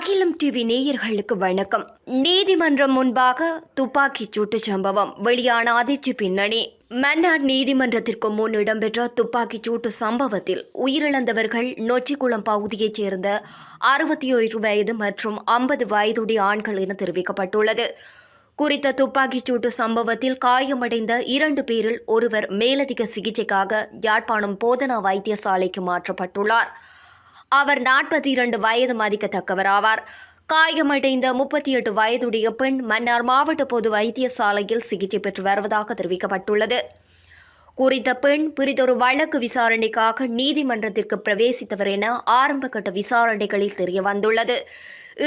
அகிலம் டிவி நேயர்களுக்கு வணக்கம். நீதிமன்றம் முன்பாக துப்பாக்கிச் சூட்டு சம்பவம். வெளியான அதிர்ச்சி பின்னணி. மன்னார் நீதிமன்றத்திற்கு முன் இடம்பெற்ற துப்பாக்கிச் சூட்டு சம்பவத்தில் உயிரிழந்தவர்கள் நொச்சிக்குளம் பகுதியைச் சேர்ந்த அறுபத்தி ஏழு வயது மற்றும் ஐம்பது வயதுடைய ஆண்கள் என தெரிவிக்கப்பட்டுள்ளது. குறித்த துப்பாக்கிச் சூட்டு சம்பவத்தில் காயமடைந்த இரண்டு பேரில் ஒருவர் மேலதிக சிகிச்சைக்காக யாழ்ப்பாணம் போதனா வைத்தியசாலைக்கு மாற்றப்பட்டுள்ளார். அவர் நாற்பத்தி இரண்டு வயது மதிக்கத்தக்கவர் ஆவார் காயமடைந்த முப்பத்தி எட்டு வயதுடைய பெண் மன்னார் மாவட்ட பொது வைத்தியசாலையில் சிகிச்சை பெற்று வருவதாக தெரிவிக்கப்பட்டுள்ளது. குறித்த பெண் பிரிதொரு வழக்கு விசாரணைக்காக நீதிமன்றத்திற்கு பிரவேசித்தவர் என ஆரம்பகட்ட விசாரணைகளில் தெரிய வந்துள்ளது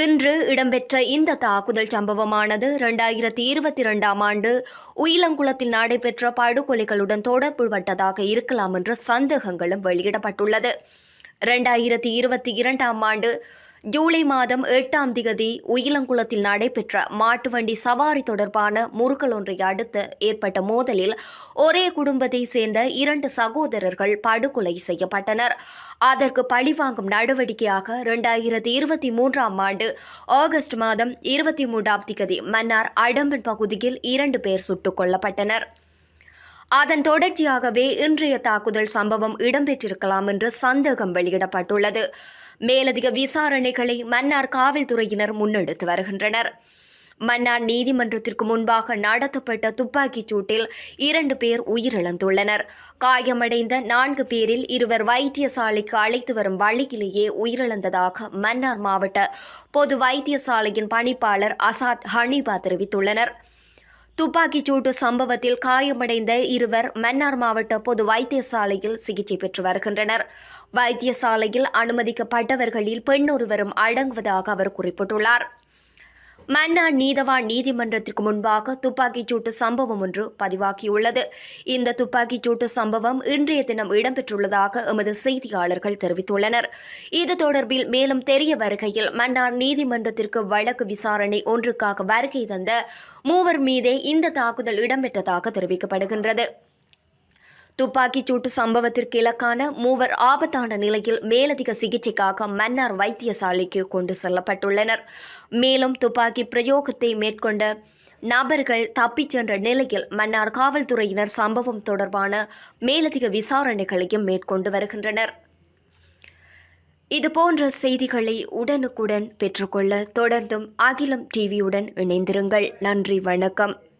இன்று இடம்பெற்ற இந்த தாக்குதல் சம்பவமானது இரண்டாயிரத்தி இருபத்தி இரண்டாம் ஆண்டு உயிலங்குளத்தில் நடைபெற்ற படுகொலைகளுடன் தொடர்புபட்டதாக இருக்கலாம் என்ற சந்தேகங்களும் வெளியிடப்பட்டுள்ளது. இரண்டாயிரத்தி இருபத்தி இரண்டாம் ஆண்டு ஜூலை மாதம் எட்டாம் திகதி உயிலங்குளத்தில் நடைபெற்ற மாட்டுவண்டி சவாரி தொடர்பான முறுக்கல் ஒன்றை அடுத்து ஏற்பட்ட மோதலில் ஒரே குடும்பத்தை சேர்ந்த இரண்டு சகோதரர்கள் படுகொலை செய்யப்பட்டனர். அதற்கு பழிவாங்கும் நடவடிக்கையாக இரண்டாயிரத்தி இருபத்தி மூன்றாம் ஆண்டு ஆகஸ்ட் மாதம் இருபத்தி மூன்றாம் திகதி மன்னார் அடம்பன் பகுதியில் இரண்டு பேர் சுட்டுக் கொல்லப்பட்டனர். அதன் தொடர்ச்சியாகவே இன்றைய தாக்குதல் சம்பவம் இடம்பெற்றிருக்கலாம் என்று சந்தேகம் வெளியிடப்பட்டுள்ளது. மேலதிக விசாரணைகளை மன்னார் காவல்துறையினர் முன்னெடுத்து வருகின்றனர். மன்னார் நீதிமன்றத்திற்கு முன்பாக நடத்தப்பட்ட துப்பாக்கிச் சூட்டில் இரண்டு பேர் உயிரிழந்துள்ளனர். காயமடைந்த நான்கு பேரில் இருவர் வைத்தியசாலைக்கு அழைத்து வரும் வழியிலேயே உயிரிழந்ததாக மன்னார் மாவட்ட பொது வைத்தியசாலையின் பணிப்பாளர் அசாத் ஹனீபா தெரிவித்துள்ளனர். துப்பாக்கிச் சூட்டு சம்பவத்தில் காயமடைந்த இருவர் மன்னார் மாவட்ட பொது வைத்தியசாலையில் சிகிச்சை பெற்று வருகின்றனர். வைத்தியசாலையில் அனுமதிக்கப்பட்டவர்களில் பெண் ஒருவரும் அடங்குவதாக அவர் குறிப்பிட்டுள்ளார். மன்னார் நீதவான் நீதிமன்றத்திற்கு முன்பாக துப்பாக்கிச் சூட்டு சம்பவம் ஒன்று பதிவாகியுள்ளது. இந்த துப்பாக்கிச் சூட்டு சம்பவம் இன்றைய தினம் இடம்பெற்றுள்ளதாக எமது செய்தியாளர்கள் தெரிவித்துள்ளனர். இது தொடர்பில் மேலும் தெரிய வருகையில் மன்னார் நீதிமன்றத்திற்கு வழக்கு விசாரணை ஒன்றுக்காக வருகை தந்த மூவர் மீதே இந்த தாக்குதல் இடம்பெற்றதாக தெரிவிக்கப்படுகின்றது. துப்பாக்கிச் சூட்டு சம்பவத்திற்கு இலக்கான மூவர் ஆபத்தான நிலையில் மேலதிக சிகிச்சைக்காக மன்னார் வைத்தியசாலைக்கு கொண்டு செல்லப்பட்டுள்ளனர். மேலும் துப்பாக்கி பிரயோகத்தை மேற்கொண்ட நபர்கள் தப்பிச் சென்ற நிலையில் மன்னார் காவல்துறையினர் சம்பவம் தொடர்பான மேலதிக விசாரணைகளையும் மேற்கொண்டு வருகின்றனர். இதுபோன்ற செய்திகளை உடனுக்குடன் பெற்றுக்கொள்ள தொடர்ந்தும் அகிலம் டிவியுடன் இணைந்திருங்கள். நன்றி வணக்கம்.